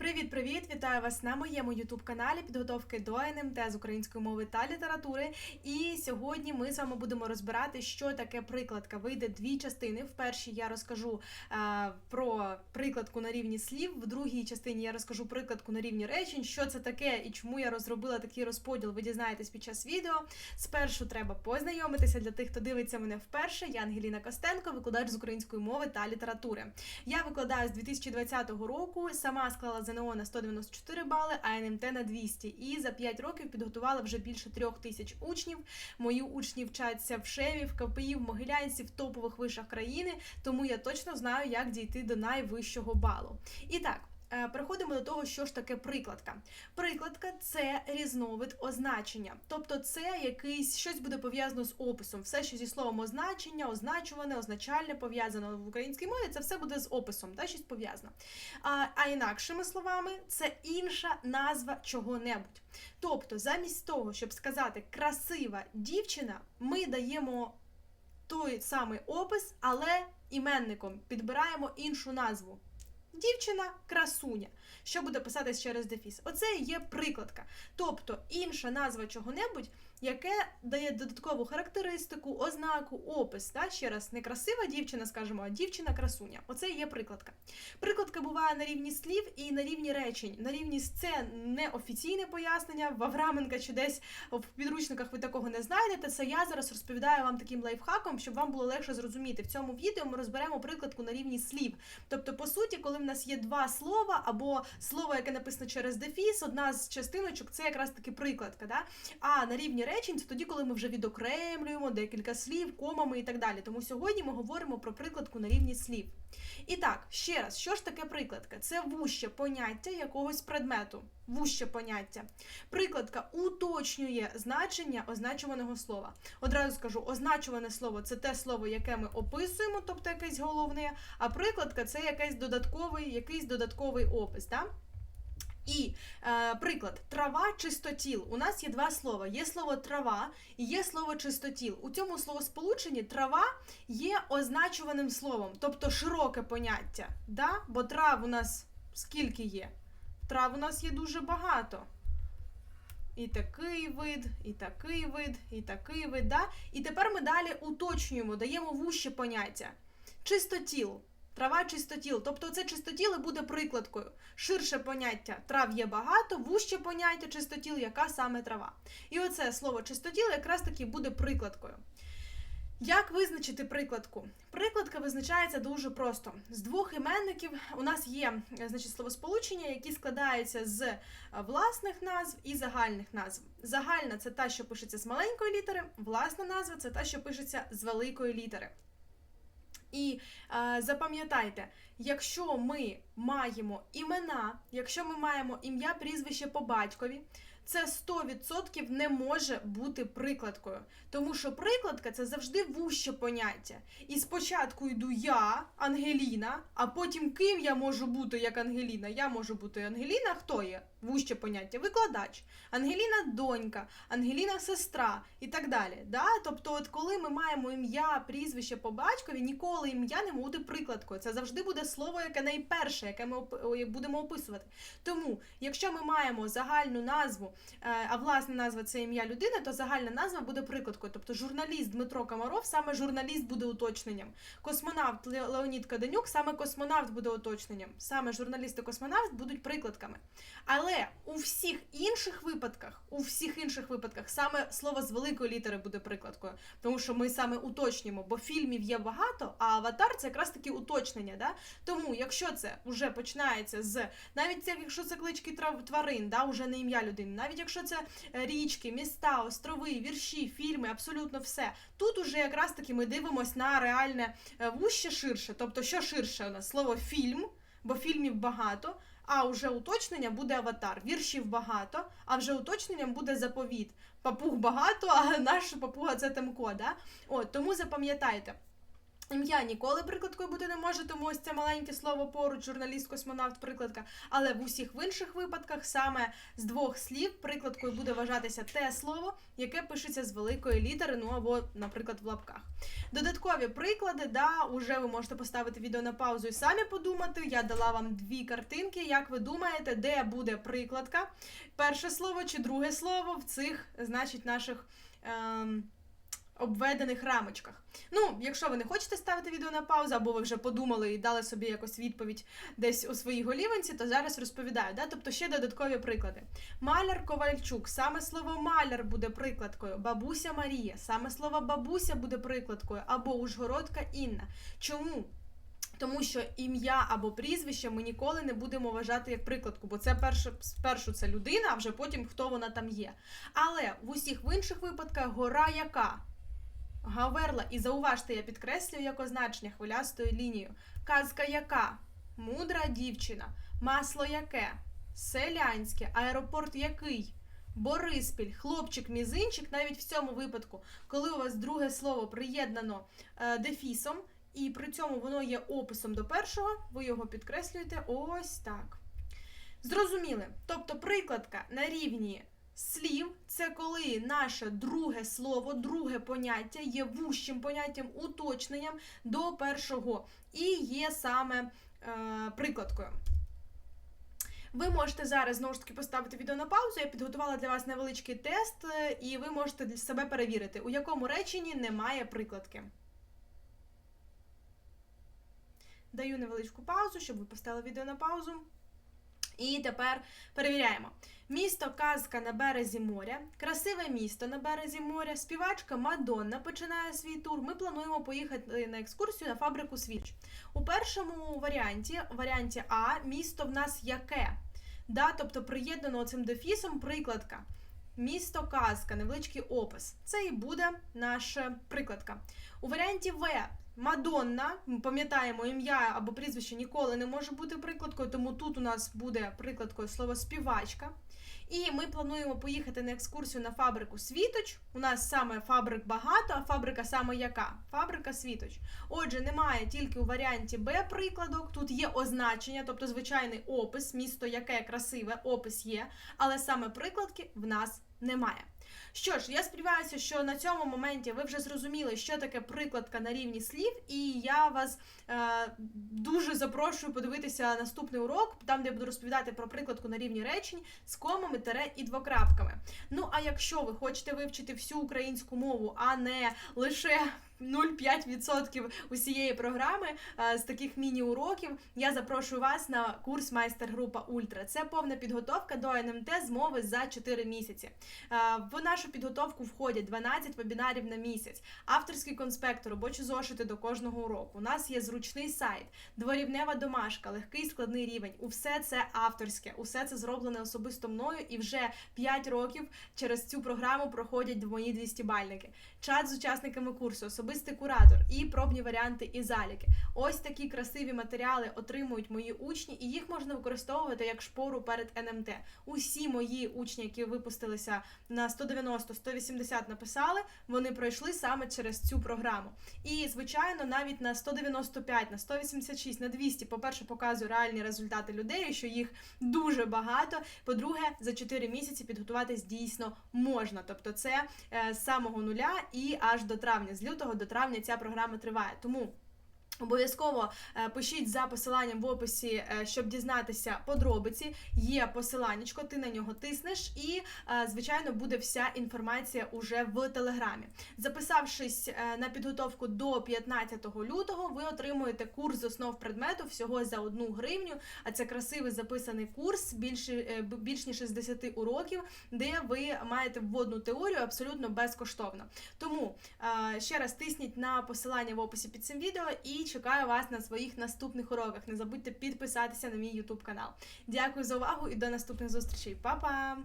Привіт-привіт! Вітаю вас на моєму ютуб-каналі підготовки до НМТ з української мови та літератури. І сьогодні ми з вами будемо розбирати, що таке прикладка. Вийде дві частини. В першій я розкажу е, про прикладку на рівні слів, в другій частині я розкажу прикладку на рівні речень, що це таке і чому я розробила такий розподіл. Ви дізнаєтесь під час відео. Спершу треба познайомитися для тих, хто дивиться мене вперше. Я Ангеліна Костенко, викладач з української мови та літератури. Я викладаю з 2020 року. Сама склала ЗНО на 194 бали, а НМТ на 200. І за 5 років підготувала вже більше трьох тисяч учнів. Мої учні вчаться в ШЕВі, в КПІ, в Могилянці, в топових вишах країни, тому я точно знаю, як дійти до найвищого балу. І так. Е, Переходимо до того, що ж таке прикладка. Прикладка це різновид означення, тобто це якийсь щось буде пов'язано з описом. Все, що зі словом означення, означуване, означальне пов'язано в українській мові, це все буде з описом, та щось пов'язано. А, а інакшими словами, це інша назва чого-небудь. Тобто, замість того, щоб сказати красива дівчина, ми даємо той самий опис, але іменником підбираємо іншу назву. Дівчина красуня, що буде писатись через дефіс. Оце є прикладка. Тобто інша назва чого-небудь, яке дає додаткову характеристику, ознаку, опис. Да? Ще раз, не красива дівчина, скажімо, а дівчина красуня. Оце є прикладка. Прикладка буває на рівні слів і на рівні речень. На рівні це не офіційне пояснення. В Авраменка чи десь в підручниках ви такого не знайдете. Це я зараз розповідаю вам таким лайфхаком, щоб вам було легше зрозуміти. В цьому відео ми розберемо прикладку на рівні слів. Тобто, по суті, коли в нас є два слова або слово, яке написано через дефіс, одна з частиночок це якраз таки прикладка. Да? А на рівні речень це тоді, коли ми вже відокремлюємо декілька слів, комами і так далі. Тому сьогодні ми говоримо про прикладку на рівні слів. І так, ще раз, що ж таке прикладка? Це вуще поняття якогось предмету. Вуще поняття. Прикладка уточнює значення означуваного слова. Одразу скажу, означуване слово це те слово, яке ми описуємо, тобто якесь головне, а прикладка це якийсь додатковий, якийсь додатковий опис. Да? І е, приклад трава чистотіл. У нас є два слова: є слово трава і є слово чистотіл. У цьому словосполученні трава є означуваним словом, тобто широке поняття. Да? Бо трав у нас скільки є? Трав у нас є дуже багато. І такий вид, і такий вид, і такий вид. Да? І тепер ми далі уточнюємо, даємо вуще поняття. Чистотіл. Трава чистотіл. Тобто це чистотіл буде прикладкою. Ширше поняття трав є багато, вуще поняття чистотіл, яка саме трава. І оце слово чистотіл якраз таки буде прикладкою. Як визначити прикладку? Прикладка визначається дуже просто. З двох іменників у нас є значить, словосполучення, які складаються з е, власних назв і загальних назв. Загальна це та, що пишеться з маленької літери, власна назва це та, що пишеться з великої літери. І е, запам'ятайте, якщо ми маємо імена, якщо ми маємо ім'я, прізвище по батькові, це 100% не може бути прикладкою. Тому що прикладка це завжди вуще поняття. І спочатку йду я, Ангеліна, а потім ким я можу бути як Ангеліна? Я можу бути Ангеліна, хто є? Вуще поняття, викладач, Ангеліна донька, Ангеліна сестра і так далі. Да? Тобто, от коли ми маємо ім'я, прізвище по батькові, ніколи ім'я не буде прикладкою. Це завжди буде слово, яке найперше, яке ми будемо описувати. Тому, якщо ми маємо загальну назву, е, а власна назва це ім'я людини, то загальна назва буде прикладкою. Тобто журналіст Дмитро Комаров, саме журналіст буде уточненням. Космонавт Леонід Каденюк, саме космонавт буде уточненням. Саме журналіст і космонавт будуть прикладками. Але у всіх інших випадках, у всіх інших випадках, саме слово з великої літери буде прикладкою, тому що ми саме уточнюємо, бо фільмів є багато, а аватар це якраз таки уточнення. Да? Тому, якщо це вже починається з навіть якщо це клички тварин, да, уже не ім'я людини, навіть якщо це е, річки, міста, острови, вірші, фільми, абсолютно все. Тут уже якраз таки ми дивимося на реальне е, вуще ширше. Тобто, що ширше у нас слово фільм, бо фільмів багато. А вже уточнення буде аватар. Віршів багато, а вже уточненням буде заповіт. Папуг багато, а наш папуга це Темко. Да? От, тому запам'ятайте. Ім'я ніколи прикладкою бути не може, тому ось це маленьке слово поруч, журналіст, космонавт, прикладка. Але в усіх в інших випадках саме з двох слів прикладкою буде вважатися те слово, яке пишеться з великої літери, ну або, наприклад, в лапках. Додаткові приклади, да, уже ви можете поставити відео на паузу і самі подумати. Я дала вам дві картинки. Як ви думаєте, де буде прикладка? Перше слово чи друге слово в цих, значить, наших. Ем, обведених рамочках. Ну, якщо ви не хочете ставити відео на паузу, або ви вже подумали і дали собі якось відповідь десь у своїй голіванці, то зараз розповідаю. Да? Тобто ще додаткові приклади. Маляр Ковальчук, саме слово маляр буде прикладкою. Бабуся Марія, саме слово бабуся буде прикладкою, або Ужгородка Інна. Чому? Тому що ім'я або прізвище ми ніколи не будемо вважати як прикладку, бо це перше, спершу це людина, а вже потім хто вона там є. Але в усіх в інших випадках гора яка? Гаверла, і зауважте, я підкреслюю як означення хвилястою лінією. Казка яка? Мудра дівчина. Масло яке? Селянське. Аеропорт який? Бориспіль, хлопчик, мізинчик, навіть в цьому випадку, коли у вас друге слово приєднано е, дефісом, і при цьому воно є описом до першого, ви його підкреслюєте ось так. Зрозуміли? Тобто прикладка на рівні слів це коли наше друге слово, друге поняття є вущим поняттям, уточненням до першого і є саме е, прикладкою. Ви можете зараз знову ж таки поставити відео на паузу. Я підготувала для вас невеличкий тест, е, і ви можете для себе перевірити, у якому реченні немає прикладки. Даю невеличку паузу, щоб ви поставили відео на паузу. І тепер перевіряємо. Місто казка на березі моря, красиве місто на березі моря, співачка Мадонна починає свій тур. Ми плануємо поїхати на екскурсію на фабрику свіч. У першому варіанті, варіанті А, місто в нас яке? Да, Тобто приєднано цим дефісом прикладка. Місто казка, невеличкий опис. Це і буде наша прикладка. У варіанті В Мадонна, ми пам'ятаємо, ім'я або прізвище ніколи не може бути прикладкою, тому тут у нас буде прикладкою слово співачка. І ми плануємо поїхати на екскурсію на фабрику Світоч. У нас саме фабрик багато, а фабрика саме яка? Фабрика Світоч. Отже, немає тільки у варіанті Б прикладок. Тут є означення, тобто звичайний опис, місто яке красиве, опис є, але саме прикладки в нас немає. Що ж, я сподіваюся, що на цьому моменті ви вже зрозуміли, що таке прикладка на рівні слів, і я вас е, дуже запрошую подивитися наступний урок, там де я буду розповідати про прикладку на рівні речень з комами тере і двокрапками. Ну а якщо ви хочете вивчити всю українську мову, а не лише 0,5% усієї програми е, з таких міні-уроків. Я запрошую вас на курс майстер-група Ультра. Це повна підготовка до НМТ з мови за 4 місяці. Е, в нашу підготовку входять 12 вебінарів на місяць, авторський конспект, робочі зошити до кожного уроку. У нас є зручний сайт, дворівнева домашка, легкий складний рівень. Усе це авторське, усе це зроблене особисто мною, і вже 5 років через цю програму проходять мої 200 бальники. Чат з учасниками курсу, особистий куратор і пробні варіанти і заліки. Ось такі красиві матеріали отримують мої учні, і їх можна використовувати як шпору перед НМТ. Усі мої учні, які випустилися на 190-180 написали, вони пройшли саме через цю програму. І, звичайно, навіть на 195, на 186, на 200, по-перше, показую реальні результати людей, що їх дуже багато. По-друге, за 4 місяці підготуватись дійсно можна. Тобто, це е, з самого нуля і аж до травня, з лютого до травня ця програма триває. Тому. Обов'язково е, пишіть за посиланням в описі, е, щоб дізнатися подробиці. Є посиланнячко, ти на нього тиснеш, і, е, звичайно, буде вся інформація уже в телеграмі. Записавшись на підготовку до 15 лютого, ви отримуєте курс з основ предмету всього за одну гривню. А це красивий записаний курс, більше більш ніж 60 уроків, де ви маєте вводну теорію абсолютно безкоштовно. Тому ще раз тисніть на посилання в описі під цим відео і чекаю вас на своїх наступних уроках. Не забудьте підписатися на мій YouTube канал. Дякую за увагу і до наступних зустрічей. Па-па!